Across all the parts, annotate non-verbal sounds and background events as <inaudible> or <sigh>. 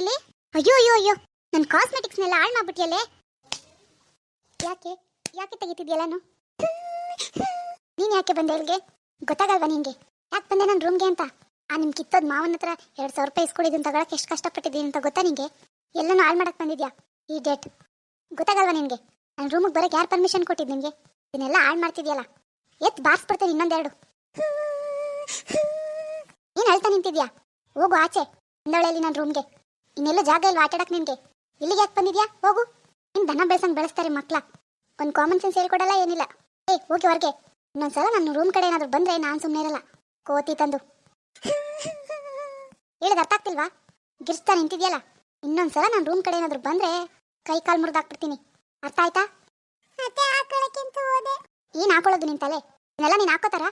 ಇಲ್ಲಿ? ಅಯ್ಯೋ ಅಯ್ಯೋ ಅಯ್ಯೋ. ನನ್ನ ಕಾಸ್ಮೆಟಿಕ್ಸ್ನೆಲ್ಲ ಹಾಳು ಮಾಡ್ಬಿಟ್ಟಿಯಲ್ಲೇ ಯಾಕೆ? ಯಾಕೆ ತೆಗಿತಿದ್ಯಲ್ಲಾನು ನೀನ್? ಯಾಕೆ ಬಂದೆ ಇಲ್ಲಿಗೆ? ಗೊತ್ತಾಗಲ್ವಾ ನಿಂಗೆ? ಯಾಕೆ ಬಂದೆ ನನ್ನ ರೂಮ್ಗೆ ಅಂತ? ಆ ನಿಮ್ಗೆ ಕಿತ್ತೋದ್ ಮಾವನ ಹತ್ರ ಎರಡ್ ಸಾವಿರ ರೂಪಾಯಿ ಇಸ್ಕೊಂಡಿದ್ದೀನಿ ತಗೊಳಕ್ಕೆ ಎಷ್ಟು ಕಷ್ಟಪಟ್ಟಿದ್ದೀನಿ ಅಂತ ಗೊತ್ತಾ ನಿಂಗೆ? ಎಲ್ಲನೂ ಹಾಳು ಮಾಡಕ್ಕೆ ಬಂದಿದ್ಯಾ? ಈ ಡೇಟ್ ಗೊತ್ತಾಗಲ್ವಾ ನಿನ್ಗೆ ನನ್ನ ರೂಮಿಗೆ ಬರಕ್ಕೆ ಯಾರು ಪರ್ಮಿಷನ್ ಕೊಟ್ಟಿದ್ದು ನಿಂಗೆ? ಇದನ್ನೆಲ್ಲ ಹಾಳು ಮಾಡ್ತಿದ್ಯಲ್ಲ? ಎತ್ ಬಾರಿಸ್ಬಿಡ್ತೇನೆ ಇನ್ನೊಂದೆರಡು. ನೀನು ಅಳ್ತಾ ನಿಂತಿದ್ಯಾ? ಹೋಗು ಆಚೆ. ಒಂದೊಳೆಯಲ್ಲಿ ನನ್ನ ರೂಮ್ಗೆ ಇನ್ನೆಲ್ಲೂ ಜಾಗ ಇಲ್ವಾ ಆಟಾಡಕ್ ನಿನ್ಗೆ. ಇಲ್ಲಿಗೆ ಯಾಕೆ ಬಂದಿದ್ಯಾ? ಹೋಗು. ನಿನ್ ದನ ಬೆಳೆಸಂಗ್ ಬೆಳೆಸ್ತಾರೆ ಮಕ್ಳ. ಒಂದು ಕಾಮನ್ ಸೆನ್ಸ್ ಹೇಳ್ಕೊಡಲ್ಲ ಏನಿಲ್ಲ. ಏ ಹೋಗಿ ಹೊರಗೆ. ಇನ್ನೊಂದ್ಸಲ ನನ್ನ ರೂಮ್ ಕಡೆ ಏನಾದ್ರು ಬಂದ್ರೆ ನಾನು ಸುಮ್ಮನೆ ಇರಲ್ಲ. ಕೋತಿ ತಂದು. ಹೇಳಿದ ಅರ್ಥ ಆಗ್ತಿಲ್ವಾ? ಗಿರ್ಸ್ತಾ ನಿಂತಿದ್ಯಲ್ಲ. ಇನ್ನೊಂದ್ಸಲ ನನ್ನ ರೂಮ್ ಕಡೆ ಏನಾದ್ರು ಬಂದ್ರೆ ಕೈ ಕಾಲು ಮುರಿದಾಕ್ಬಿಡ್ತೀನಿ ಅರ್ಥ ಆಯ್ತಾ? ಏನ್ ಹಾಕೊಳ್ಳೋದು ನಿನ್ ತಲೆ? ಇನ್ನೆಲ್ಲ ನೀನ್ ಹಾಕೋತಾರ?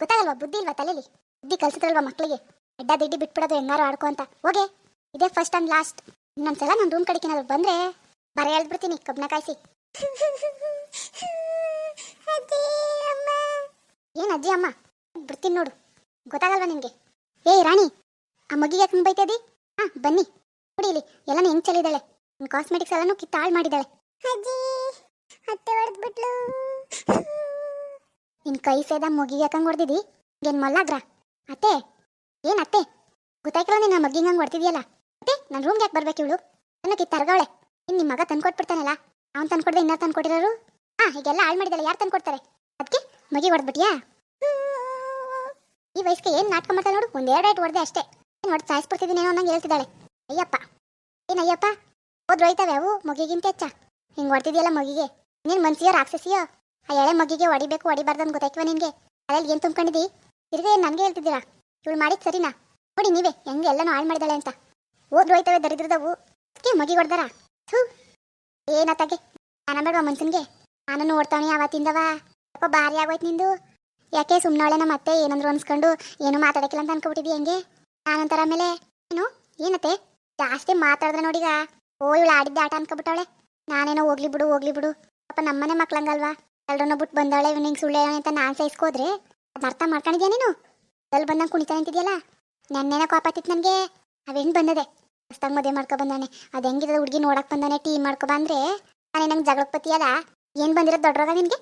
ಗೊತ್ತಾಗಲ್ವಾ? ಬುದ್ಧಿ ಇಲ್ವಾ ತಲೆಲಿ? ಬುದ್ಧಿ ಕಲ್ಸಿದ್ರಲ್ವಾ ಮಕ್ಳಿಗೆ? ಅಡ್ಡ ದಿಡ್ಡಿ ಬಿಟ್ಬಿಡೋದು ಹೆಂಗಾರು ಆಡ್ಕೊ ಅಂತ. ಹೋಗೆ. ಇದೇ ಫಸ್ಟ್ ಅಂಡ್ ಲಾಸ್ಟ್ ಇನ್ನೊಂದ್ಸಲ ನನ್ನ ರೂಮ್ ಕಡೆಗೆ ಏನಾದ್ರು ಬಂದ್ರೆ ಬರ ಹೇಳ್ಬಿಡ್ತೀನಿ ಕಬ್ಬನ ಕಾಯಿಸಿ. ಏನ್ ಅಜ್ಜಿ ಅಮ್ಮ? ಬಿಡ್ತೀನಿ ನೋಡು. ಗೊತ್ತಾಗಲ್ವಾ ನಿಮ್ಗೆ ಏಯ್ ರಾಣಿ ಆ ಮಗಿಗೆ ಯಾಕೆ ಬೈತದಿ ಹಾ ಬನ್ನಿ. ನೋಡಿ ಇಲ್ಲಿ ಎಲ್ಲಾನು ಹೆಂಗ್ ಚೆಲ್ಲಿದ್ದಾಳೆ ನಿನ್ ಕಾಸ್ಮೆಟಿಕ್ಸ್ ಎಲ್ಲಾನು ಕಿತ್ತ ಹಾಳು ಮಾಡಿದಾಳೆ. ಅಜ್ಜಿ ಅತ್ತೆ ಹೊಡೆದ್ಬಿಟ್ಲು ನಿನ್ ಕೈ ಸೇದ ಮಗಿಗೆ ಯಾಕಂಗ್ ಹೊಡೆದಿದಿ? ಏನ್ ಮಲ್ಲಾಗ್ರ? ಅತ್ತೆ ಏನ್ ಅತ್ತೆ? ಗೊತ್ತಾಯ್ಕಲ್ಲ ಆ ಮಗಿಂಗ್ ಹಂಗೆ ಹೊಡ್ತಿದ್ಯಲ್ಲ ಅತ್ತೆ ನನ್ನ ರೂಮ್ಗೆ ಯಾಕೆ ಬರ್ಬೇಕು ಇವಳು? ನನ್ನ ಕಿತ್ತ ತರ್ಗವಳೆ. ಇನ್ ನಿಮ್ಮ ಮಗ ತಂದ್ಕೊಟ್ಬಿಡ್ತಾನಲ್ಲ, ಅವ್ನ್ ತಂದ್ಕೊಡ್ದೆ ಇನ್ನ ತಂದ್ಕೊಟ್ಟಿರೋರು? ಆ, ಹೀಗೆಲ್ಲ ಹಾಳು ಮಾಡಿದಲ್ಲ, ಯಾರು ತಂದ್ಕೊಡ್ತಾರೆ? ಅದಕ್ಕೆ ಮಗಿ ಹೊಡೆದ್ಬಿಟ್ಯಾ? ಈ ವಯಸ್ಸಿಗೆ ಏನ್ ನಾಟಕ ಮಾಡ್ತಾಳೆ ನೋಡು ಒಂದೆರಡು ಐಟ್ ಹೊಡೆದೆ ಅಷ್ಟೇ. ಏನ್ ಹೊಡೆದು ಸಾಯಿಸ್ಬಿಡ್ತಿದ್ದೀನಿ ಏನೋ ಅನ್ನಂಗೆ ಹೇಳ್ತಿದ್ದಾಳೆ. ಅಯ್ಯಪ್ಪ. ಏನ್ ಅಯ್ಯಪ್ಪ ಹೋದ್ರು ಹೋಯ್ತಾವೆ ಅವು, ಮಗಿಗಿಂತ ಹೆಚ್ಚ. ಹಿಂಗೆ ಹೊಡ್ತಿದ್ಯಲ್ಲ ಮಗಿಗೆ. ನೀನ್ ಮನ್ಸಿಯೋ, ರಾಕ್ಷಸಿಯೋ? ಆ ಎಳೆ ಮಗಿಗೆ ಹೊಡಿಬೇಕು, ಹೊಡಿಬಾರ್ದು ಗೊತ್ತಾಯ್ತವ ನಿನ್ಗೆ? ಅದ್ರಲ್ಲಿ ಏನ್ ತುಂಬ್ಕೊಂಡಿದ್ದಿ ತಿರ್ಗ ಏನ್ ನನಗೆ ಹೇಳ್ತಿದ್ದೀರಾ? ಇವಳು ಮಾಡಿದ್ ಸರಿನಾ? ನೋಡಿ ನೀವೇ, ಹೆಂಗೆ ಎಲ್ಲನೂ ಹಾಳು ಮಾಡಿದಾಳೆ ಅಂತ. ಹೋದ್ರು ಹೋಯ್ತವೆ, ದರಿದ್ರದವು. ಅದಕ್ಕೆ ಮಗಿ ಹೊಡ್ದಾರ. ಥೂ. ಏನತ್ತಾಗೆ ನಾನು ಬೇಡವಾ ಮನ್ಸನ್ಗೆ. ನಾನು ನೋಡ್ತಾವನಿ ಅವತ್ತಿಂದವ ಅಪ್ಪ ಭಾರಿ ಆಗೋಯ್ತು ನಿಂದು. ಯಾಕೆ ಸುಮ್ಮನವಳೆ ನಮ್ಮ ಅತ್ತೆ ಏನಂದ್ರು ಅನ್ಸ್ಕೊಂಡು ಏನು ಮಾತಾಡಕ್ಕಿಲ್ಲ ಅಂತ ಅನ್ಕೊಬಿಟ್ಟಿದ್ದಿ ಹೆಂಗೆ? ನಾನಂತರ ಆಮೇಲೆ, ಏನು? ಏನತ್ತೆ? ಜಾಸ್ತಿ ಮಾತಾಡಿದ್ರೆ ನೋಡಿಗ ಓ ಇವಳು ಆಡಿದ್ದೆ ಆಟ ಅನ್ಕೊಬಿಟ್ಟವಳೆ. ನಾನೇನೋ ಹೋಗ್ಲಿ ಬಿಡು ಹೋಗ್ಲಿ ಬಿಡು. ಪಾಪ ನಮ್ಮನೆ ಮಕ್ಳಂಗಲ್ವಾ? ಎಲ್ಲರನ್ನ ಬಿಟ್ಟು ಬಂದವಳೆ, ಇವ್ನಿಂಗ್ ಸುಳ್ಳೆ ಅಂತ ನಾನು ಸಹಿಸ್ಕೋದ್ರೆ ಅದ್ ಅರ್ಥ ಮಾಡ್ಕೊಂಡಿದ್ಯಾ ನೀನು? ಅಲ್ಲಿ ಬಂದಂಗೆ ಕುಣಿತಾ ನಿಂತಿದ್ಯಲ್ಲ ನೆನ್ನೆನ ಕೋಪತ್ತಿತ್ತು ನನಗೆ. ಅವೇನು ಬಂದದೆ? ಹೊಸ್ದಾಗಿ ಮದುವೆ ಮಾಡ್ಕೊ ಬಂದಾನೆ. ಅದು ಹೆಂಗಿರೋದು ಹುಡುಗಿ ನೋಡಕ್ ಬಂದಾನೆ, ಟೀ ಮಾಡ್ಕೊ ಬಂದ್ರೆ? ನಾನೇ ನಂಗೆ ಜಗಳಕ್ಕೆ ಪತಿಯಲ್ಲ ಏನು ಬಂದಿರೋದು ದೊಡ್ಡರಾಗ ನಿನಗೆ?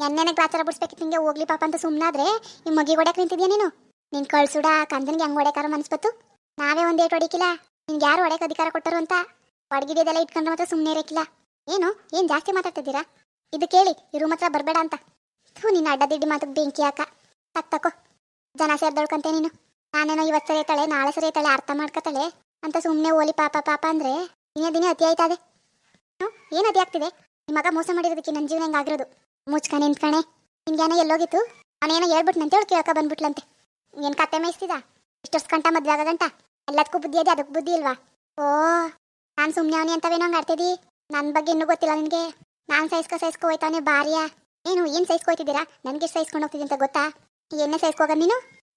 ನೆನ್ನೆನೆ ಗ್ಲಾಚಾರ ಬಿಡಿಸ್ಬೇಕಿತ್ತು ನಿಂಗೆ, ಹೋಗ್ಲಿ ಪಾಪ ಅಂತ ಸುಮ್ಮನಾದ್ರೆ ನಿಮ್ಮ ಮಗಿ ಹೊಡ್ಯಕ್ ನಿಂತಿದ್ಯಾ ನೀನು? ನಿನ್ ಕಳ್ಸುಡ, ಕಂದನಿಗೆ ಹೆಂಗ್ ಹೊಡ್ಯಾಕಾರ ಮನ್ಸ್ಬತ್ತು ನಾವೇ ಒಂದ್ ಏಟ್ ಹೊಡಿಕಿಲ್ಲ. ನಿನ್ಗೆ ಯಾರು ಹೊಡ್ಯಕ್ ಅಧಿಕಾರ ಕೊಟ್ಟರು ಅಂತ? ಹೊಡ್ಗಿದೆಲ್ಲ ಇಟ್ಕೊಂಡ್ರೆ ಮಾತ್ರ ಸುಮ್ಮನೆ ಇರಕ್ಕಿಲ್ಲ ಏನು? ಏನ್ ಜಾಸ್ತಿ ಮಾತಾಡ್ತಿದ್ದೀರಾ? ಇದು ಕೇಳಿ, ಈ ರೂಮ್ ಹತ್ರ ಬರಬೇಡ ಅಂತ. ಥೂ, ನಿನ್ನ ಅಡ್ಡದಿಡ್ಡಿ ಮಾತು ಬೆಂಕಿ ಹಾಕ. ತಕ್ ತಕೋ. ಜನ ಸೇರ್ದೊಳ್ಕಂತೆ ನೀನು. ನಾನೇನೋ ಇವತ್ತು ಸರಿತಾಳೆ ನಾಳೆ ಸರಿತಾಳೆ ಅರ್ಥ ಮಾಡ್ಕೊತಾಳೆ. ಅಂತ ಸುಮ್ಮನೆ ಓಲಿ ಪಾಪ ಪಾಪ ಅಂದ್ರೆ ದಿನೇ ದಿನೇ ಅತಿ ಆಯ್ತದೆ ಏನು ಅತಿ ಆಗ್ತಿದೆ? ನಿಮ್ಮ ಮಗ ಮೋಸ ಮಾಡಿರೋದಕ್ಕೆ ನನ್ನ ಜೀವನ ಹೆಂಗಾಗಿರೋದು? ಮುಚ್ಕಣೆ ನಿಂತ್ಕಣೆ. ನಿನ್ಗೇನೋ ಎಲ್ಲೋಗಿತ್ತು? ಅವನೇನೋ ಹೇಳ್ಬಿಟ್ಟು ಅಂತ ಹೇಳಿ ಕೇಳಕ ಬಂದ್ಬಿಟ್ಲಂತೆ. ಏನ್ ಕತೆ ಮೇಯಿಸ್ತಿದ? ಇಷ್ಟೊಸ್ ಗಂಟ ಮದ್ವೆ ಆಗೋ ಎಲ್ಲದಕ್ಕೂ ಬುದ್ಧಿ ಅದೇ ಅದಕ್ಕೆ ಬುದ್ಧಿ ಇಲ್ವಾ? ಓ, ನಾನು ಸುಮ್ಮನೆ ಅವನಿ ಅಂತವೇನೋ ಹಂಗೆ ಆಡ್ತಿದ್ದಿ? ನನ್ನ ಬಗ್ಗೆ ಇನ್ನೂ ಗೊತ್ತಿಲ್ಲ ನಿನಗೆ. ನಾನು ಸೈಸ್ಕೊ ಸೈಸ್ಕೊ ಹೋಯ್ತಾನೆ ಬಾರಿಯ ಏನು ಏನು ಸೈಸ್ಕೊಯ್ತಿದ್ದೀರಾ? ನನಗೆ ಸೈಸ್ಕೊಂಡು ಹೋಗ್ತಿದ್ದೆ ಅಂತ ಗೊತ್ತಾ? ಏನೇ ಸೈಸ್ಕೋಗ ನೀನು?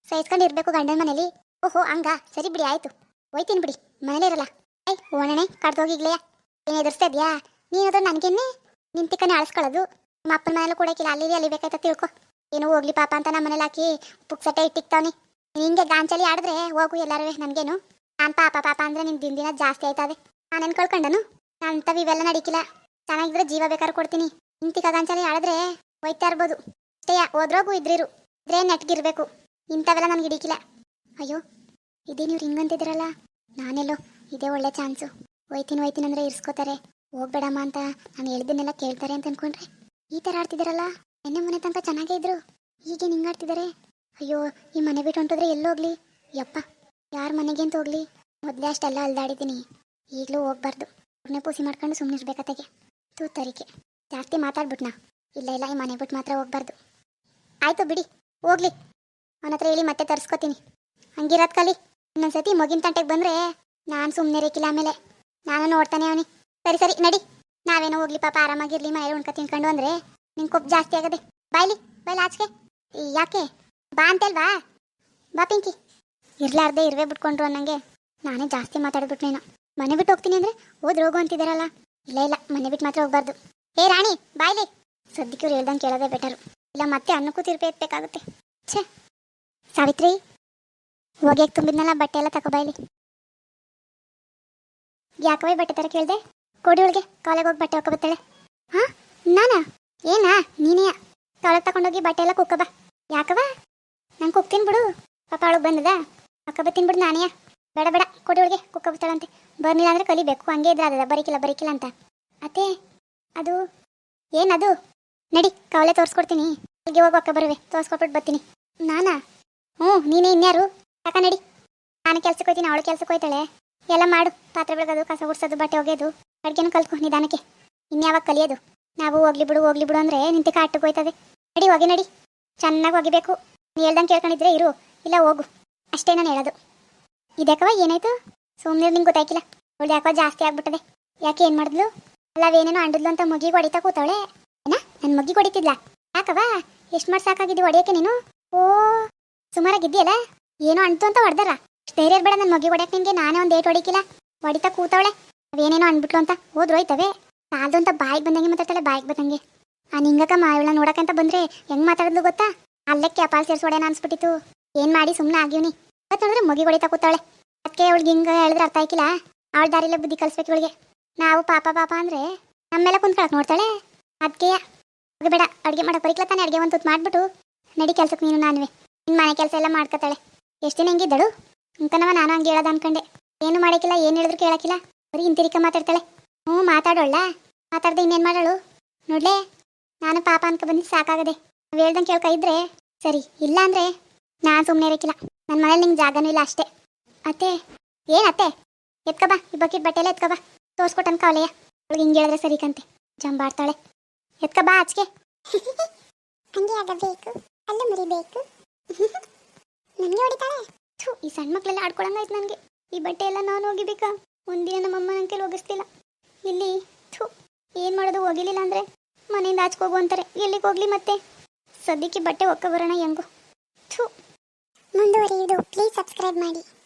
ಸೈಸ್ಕೊಂಡು ಇರಬೇಕು ಗಂಡನ ಮನೇಲಿ? ಓಹೋ, ಹಂಗ? ಸರಿ ಬಿಡಿ, ಆಯ್ತು. ಹೋಯ್ತೀನಿ ಬಿಡಿ. ಮನೇಲೇ ಇರಲ್ಲ. ಐ ಓಣನೆ ಕಡ್ದೋಗಿಗ್ಲೆಯ ಏನು ಎದುರಿಸ್ತಾ ಇದೆಯಾ? ನೀನಾದ್ರೂ ನನಗೇನೆ ನಿನ್ನ ತಿಕ್ಕನೆ ಅಳಿಸ್ಕೊಳ್ಳೋದು. ನಿಮ್ಮ ಅಪ್ಪನ ಮನೇಲಿ ಕೊಡಕ್ಕಿಲ್ಲ ಅಲ್ಲಿ ಅಲ್ಲಿ ಬೇಕಾಯ್ತ ತಿಳ್ಕೊ. ಏನೋ ಹೋಗ್ಲಿ ಪಾಪ ಅಂತ ನಮ್ಮ ಮನೇಲಿ ಹಾಕಿ ಪುಕ್ಸಟ್ಟೆ ಇಟ್ಟಿಕ್ತಾವನಿ. ಹಿಂಗೆ ಗಾಂಚಲಿ ಆಡಿದ್ರೆ ಹೋಗು ಎಲ್ಲರೂ ನನಗೇನು. ನಾನು ಪಾಪ ಪಾಪ ಅಂದ್ರೆ ನಿನ್ ದಿನ ದಿನ ಜಾಸ್ತಿ ಆಯ್ತದೆ. ನಾನು ಕಳ್ಕೊಂಡನು? ನಾನು ಅಂಥವು ಇವೆಲ್ಲ ನಡೀಕಿಲ್ಲ. ಚೆನ್ನಾಗಿದ್ರೆ ಜೀವ ಬೇಕಾದ್ರೆ ಕೊಡ್ತೀನಿ. ಇಂತಿಕ ಗಾಂಚಲಿ ಆಡಿದ್ರೆ ಹೋಯ್ತಾ ಇರ್ಬೋದು. ಅಷ್ಟೇ, ಹೋದ್ರೋಗು ಇದ್ರಿರು. ಇದ್ರೆ ನೆಟ್ಗಿರ್ಬೇಕು ಇಂಥವೆಲ್ಲ ನನಗೆ ಹಿಡಿಕಿಲ್ಲ. ಅಯ್ಯೋ. ಇದೇ ನೀವು ಹಿಂಗಂತಿದ್ದೀರಲ್ಲ ನಾನೆಲ್ಲೋ ಇದೇ ಒಳ್ಳೆ ಚಾನ್ಸು. ಒಯ್ತೀನಿ ಒಯ್ತೀನಿ ಅಂದ್ರೆ ಇರ್ಸ್ಕೋತಾರೆ. ಹೋಗ್ಬೇಡಮ್ಮ ಅಂತ ನಾನು ಹೇಳ್ದನ್ನೆಲ್ಲ ಕೇಳ್ತಾರೆ ಅಂತ ಅನ್ಕೊಂಡ್ರೆ? ಈ ಥರ ಆಡ್ತಿದ್ದಾರಲ್ಲ ನೆನ್ನೆ ಮನೆ ತನಕ ಚೆನ್ನಾಗೇ ಇದ್ರು. ಈಗೇನು ಹಿಂಗಾಡ್ತಿದ್ದಾರೆ ಅಯ್ಯೋ, ಈ ಮನೆ ಬಿಟ್ಟು ಹೊಂಟೋದ್ರೆ ಎಲ್ಲೋಗ್ಲಿ ಯಪ್ಪ, ಯಾರ ಮನೆಗೆ ಅಂತ ಹೋಗ್ಲಿ? ಮೊದಲೇ ಅಷ್ಟೆಲ್ಲ ಅಲ್ದಾಡಿದ್ದೀನಿ. ಈಗಲೂ ಹೋಗ್ಬಾರ್ದು. ಅವ್ರನ್ನೇ ಪೂಸಿ ಮಾಡ್ಕೊಂಡು ಸುಮ್ಮನೆ ಇರ್ಬೇಕತ್ತಾಗೆ ತೂ, ತರಿಕೆ. ಜಾಸ್ತಿ ಮಾತಾಡ್ಬಿಟ್ನಾ? ಇಲ್ಲ ಇಲ್ಲ, ಈ ಮನೆ ಬಿಟ್ಟು ಮಾತ್ರ ಹೋಗ್ಬಾರ್ದು. ಆಯಿತು ಬಿಡಿ, ಹೋಗ್ಲಿ. ಅವನ ಹತ್ರ ಹೇಳಿ ಮತ್ತೆ ತರಿಸ್ಕೋತೀನಿ. ಹಂಗಿರೋದ್ ಕಲಿ. ಇನ್ನೊಂದ್ಸತಿ ಮಗಿನ ತಂಟೆಗೆ ಬಂದ್ರೆ ನಾನು ಸುಮ್ಮನೆ ರೇಕಿಲ್ಲ ಆಮೇಲೆ. ನಾನು ನೋಡ್ತಾನೆ ಅವನಿ. ಸರಿ ಸರಿ, ನಡಿ. ನಾವೇನೋ ಹೋಗ್ಲಿ ಪಾಪ, ಆರಾಮಾಗಿರ್ಲಿ, ಮನೇಲಿ ಉಣ್ಕ ತಿನ್ಕೊಂಡು ಅಂದ್ರೆ ನಿನ್ ಕೊಬ್ಬು ಜಾಸ್ತಿ ಆಗದೆ. ಬಾಯ್ಲಿ ಬಾಯ್ಲಿ ಆಚೆಗೆ. ಯಾಕೆ? ಬಾ ಅಂತಲ್ವಾ ಬಾ ಪಿಂಕಿ. ಇರ್ಲಾರ್ದೆ ಇರುವೆ ಬಿಟ್ಕೊಂಡ್ರು ಅನ್ನಂಗೆ ನಾನೇ ಜಾಸ್ತಿ ಮಾತಾಡ್ಬಿಟ್ನೇನೋ ಮನೆ ಬಿಟ್ಟು ಹೋಗ್ತೀನಿ ಅಂದ್ರೆ ಹೋದ್ರೆ ಹೋಗು ಅಂತಿದ್ದಾರಲ್ಲ ಇಲ್ಲ ಇಲ್ಲ, ಮನೆ ಬಿಟ್ಟು ಮಾತ್ರ ಹೋಗ್ಬಾರ್ದು. ಏ ರಾಣಿ ಬಾಯ್ಲಿ ಸದ್ಯಕ್ಕೆ ಇವ್ರು ಹೇಳ್ದಂಗೆ ಕೇಳೋದೇ ಬೆಟರು ಇಲ್ಲ, ಮತ್ತೆ ಅನ್ನಕ್ಕೂ ತಿರ್ಪೆ ಎತ್ತಬೇಕಾಗುತ್ತೆ ಛೇ. ಸಾವಿತ್ರಿ ಹೋಗಿ ತುಂಬಿದ್ನಲ್ಲ ಬಟ್ಟೆ ಎಲ್ಲ ತಗೋ ಬಾಯ್ಲಿ ಯಾಕವೇ ಬಟ್ಟೆ ತರ ಕೇಳ್ದೆ? ಕೊಡಿ ಒಳಗೆ ಕಾಲೇಜ್ ಹೋಗಿ ಬಟ್ಟೆ ಹಾಕೋಬತ್ತಾಳೆ. ಹಾ, ನಾನಾ? ಏನಾ ನೀನೇ ಕಾಲೇಜ್ ತಗೊಂಡೋಗಿ ಬಟ್ಟೆ ಎಲ್ಲ ಕುಕ್ಕಬ ಯಾಕವ ನಂಗೆ ಕುಕ್ತೀನಿ ಬಿಡು. ಪಾಪ ಅವಳಿಗೆ ಬಂದದ. ಅಕ್ಕ ಬತ್ತೀನಿ ಬಿಡು ನಾನೇ ಬೇಡ ಬೇಡ, ಕೊಡಿ ಒಳಗೆ ಕುಕ್ಕ ಬರ್ಲಿಲ್ಲ ಅಂದ್ರೆ ಕಲಿಬೇಕು, ಹಂಗೆ ಇದ್ರೆ ಅದದ ಬರಿಕಿಲ್ಲ, ಬರೀಕಿಲ್ಲ ಅಂತ. ಅತ್ತೆ, ಅದು, ಏನದು? ನಡಿ, ಕವಲೆ ತೋರಿಸ್ಕೊಡ್ತೀನಿ. ಅಲ್ಲಿಗೆ ಹೋಗಿ ಅಕ್ಕ ಬರುವೆ ತೋರಿಸ್ಕೊಟ್ಬಿಟ್ಟು ಬರ್ತೀನಿ ನಾನಾ? ಹ್ಞೂ, ನೀನೇ ಇನ್ಯಾರು? ಅಕ್ಕ ನಡಿ? ನಾನು ಕೆಲ್ಸಕ್ಕೆ ಹೋಯ್ತೀನಿ, ಅವಳು ಕೆಲ್ಸಕ್ಕೆ ಹೋಯ್ತಾಳೆ. ಎಲ್ಲ ಮಾಡು. ಪಾತ್ರೆ ಬೆಳಗೋದು, ಕಸ ಗುಡ್ಸೋದು, ಬಟ್ಟೆ ಒಗೆಯೋದು ಅಡುಗೆನೂ ಕಲ್ತ್ಕೊ ನಿಧಾನಕ್ಕೆ. ಇನ್ಯಾವಾಗ ಕಲಿಯೋದು? ನಾವು ಹೋಗ್ಲಿ ಬಿಡು ಹೋಗ್ಲಿ ಬಿಡು ಅಂದ್ರೆ ನಿಂತೆ ಕಾಟಕ್ಕೆ ಹೋಯ್ತದೆ. ನಡಿ, ಹೋಗಿ ನಡಿ. ಚೆನ್ನಾಗಿ ಒಗಿಬೇಕು ನೀ ಹೇಳ್ದಂಗೆ ಕೇಳ್ಕೊಂಡಿದ್ರೆ ಇರು. ಇಲ್ಲ, ಹೋಗು. ಅಷ್ಟೇ ನಾನು ಹೇಳೋದು. ಇದಕ್ಕವ ಏನಾಯ್ತು? ಸುಮ್ಮನೆ ನಿಂಗೆ ಗೊತ್ತಾಯ್ಕಿಲ್ಲ. ಅವಳು ಯಾಕೋ ಜಾಸ್ತಿ ಆಗ್ಬಿಟ್ಟದೆ. ಯಾಕೆ ಏನು ಮಾಡಿದ್ಲು? ಅಲ್ಲ ಅವೇನೇನೋ ಅಂಡಿದ್ಲು ಅಂತ ಮಗಿಗೆ ಹೊಡಿತಾ ಕೂತವಳೆ. ಏನ? ನನ್ನ ಮಗಿಗೆ ಹೊಡಿತಿದ್ಲಾ? ಯಾಕವಾ ಎಷ್ಟು ಮಾಡಿ ಸಾಕಾಗಿದ್ದು ಹೊಡಿಯೋಕೆ ನೀನು? ಓ ಸುಮಾರಾಗಿದ್ದೀಯಲ್ಲ ಏನೋ ಅಂತು ಅಂತ ಹೊಡೆದಾರ ಧೈರ್ಯ ಬೇಡ ನನ್ನ ಮಗಿ ಹೊಡ್ಯಕ್ಕೆ ನಿನ್ಗೆ. ನಾನೇ ಒಂದು ಏಟ್ ಹೊಡಿಕಿಲ್ಲ. ಹೊಡಿತಾ ಕೂತವಳೆ. ಅವೇನೇನೋ ಅನ್ಬಿಟ್ಲು ಅಂತ ಹೋದ್ರು ಹೋಯ್ತವೆ ಸಾಲದು ಅಂತ ಬಾಯಿಗೆ ಬಂದಂಗೆ ಮಾತಾಡ್ತಾಳೆ, ಬಾಯಿಗೆ ಬಂದಂಗೆ. ಆ ನಿಂಗಕ್ಕ ಮಾವಿಳ ನೋಡಕ್ಕಂತ ಬಂದ್ರೆ ಹೆಂಗ್ ಮಾತಾಡಿದ್ಲು ಗೊತ್ತಾ? ಅಲ್ಲಕ್ಕೆ ಅಪಾಲ್ ಸೇರ್ಸೋಡೇನ ಅನ್ಸ್ಬಿಟ್ಟಿತ್ತು. ಏನ್ ಮಾಡಿ ಸುಮ್ಮನೆ ಆಗಿವ್ನಿ ಇವತ್ತು ನೋಡಿದ್ರೆ ಮಗಿ ಹೊಡಿತಾ ಕೂತಾಳೆ ಅದಕ್ಕೆ ಅವಳಿಗೆ ಹಿಂಗ ಹೇಳಿದ್ರೆ ಅರ್ಥ ಆಯ್ಕಿಲ್ಲ. ಅವಳ ದಾರಿಲೇ ಬುದ್ಧಿ ಕಲಿಸ್ಬೇಕು ಇವಳಿಗೆ. ನಾವು ಪಾಪ ಪಾಪ ಅಂದ್ರೆ ನಮ್ಮೆಲ್ಲ ಕುಂತ್ಕೊಳಕ್ ನೋಡ್ತಾಳೆ. ಅದಕ್ಕೆ ಬೇಡ, ಅಡುಗೆ ಮಾಡೋ ಪರಿಕಲ ತಾನೆ. ಅಡುಗೆ ಒಂದು ತುತ್ತು ಮಾಡ್ಬಿಟ್ಟು ನಡಿ ಕೆಲ್ಸಕ್ಕೆ ನೀನು ನಾನುವೆ. ನಿನ್ನ ಮನೆ ಕೆಲಸ ಎಲ್ಲ ಮಾಡ್ಕೊತಾಳೆ. ಎಷ್ಟು ದಿನ ಹೆಂಗಿದ್ದಳು ಅಂಕನವ ನಾನು ಹಂಗೆ ಹೇಳೋದು ಅನ್ಕೊಂಡೆ. ಏನು ಮಾಡಕ್ಕಿಲ್ಲ, ಏನು ಹೇಳಿದ್ರು ಕೇಳಕ್ಕಿಲ್ಲ. ಬರೀ ಹಿಂತಿರಿಕ ಮಾತಾಡ್ತಾಳೆ. ಹ್ಞೂ, ಮಾತಾಡೋಳ್ಳ? ಮಾತಾಡ್ದೆ ಇನ್ನೇನು ಮಾಡೋಳು? ನೋಡ್ಲೇ, ನಾನು ಪಾಪ ಅನ್ಕೊ ಬಂದು ಸಾಕಾಗದೆ. ನಾವು ಹೇಳ್ದಂಗೆ ಕೇಳ್ಕ ಇದ್ರೆ ಸರಿ, ಇಲ್ಲ ಅಂದರೆ ನಾನು ಸುಮ್ಮನೆ ಇರೋಕ್ಕಿಲ್ಲ. ನನ್ನ ಮನೇಲಿ ನಿಂಗೆ ಜಾಗನೂ ಇಲ್ಲ ಅಷ್ಟೇ. ಅತ್ತೆ, ಏನು ಅತ್ತೆ? ಎತ್ಕಬಾ ಈ ಬಕೆಟ್ ಬಟ್ಟೆ ಎಲ್ಲ ಎತ್ಕಬಾ ತೋರ್ಸ್ಕೊಟ್ಟು ಅನ್ಕವಲೆಯ ಅವಳಿಗೆ ಹಿಂಗೆ ಹೇಳಿದ್ರೆ ಸರಿ ಕಂತೆ. ಜಂಬಾಡ್ತಾಳೆ. ಎತ್ಕಬಾ ಆಚೆಗೆ. <laughs> ಹಂಗೆ ಆಗಬೇಕು, ಅಲ್ಲ ಮುರಿಬೇಕು. <laughs> ನನಗೆ ಹೊಡಿತಾಳೆ? ಥೂ, ಈ ಸಣ್ಣ ಮಕ್ಕಳೆಲ್ಲ ಆಡ್ಕೊಳಂಗಾಯ್ತು ನನಗೆ. ಈ ಬಟ್ಟೆ ಎಲ್ಲ ನಾನು ಒಗಿಬೇಕಾ? ಒಂದಿನ ನಮ್ಮಮ್ಮ ನನ್ನ ಕೈಲಿ ಒಗಿಸ್ತಿಲ್ಲ. ಇಲ್ಲಿ, ಥೂ, ಏನು ಮಾಡೋದು ಒಗಿಲಿಲ್ಲ ಅಂದರೆ ಮನೆಯಿಂದ ಆಚೆಗೆ ಅಂತಾರೆ. ಎಲ್ಲಿಗೆ ಹೋಗ್ಲಿ ಮತ್ತೆ? ಸದ್ಯಕ್ಕೆ ಬಟ್ಟೆ ಒಕ್ಕ ಬರೋಣ ಹೆಂಗು. ಥೂ. ಮುಂದುವರಿಯುವುದು ಪ್ಲೀಸ್ ಸಬ್ಸ್ಕ್ರೈಬ್ ಮಾಡಿ.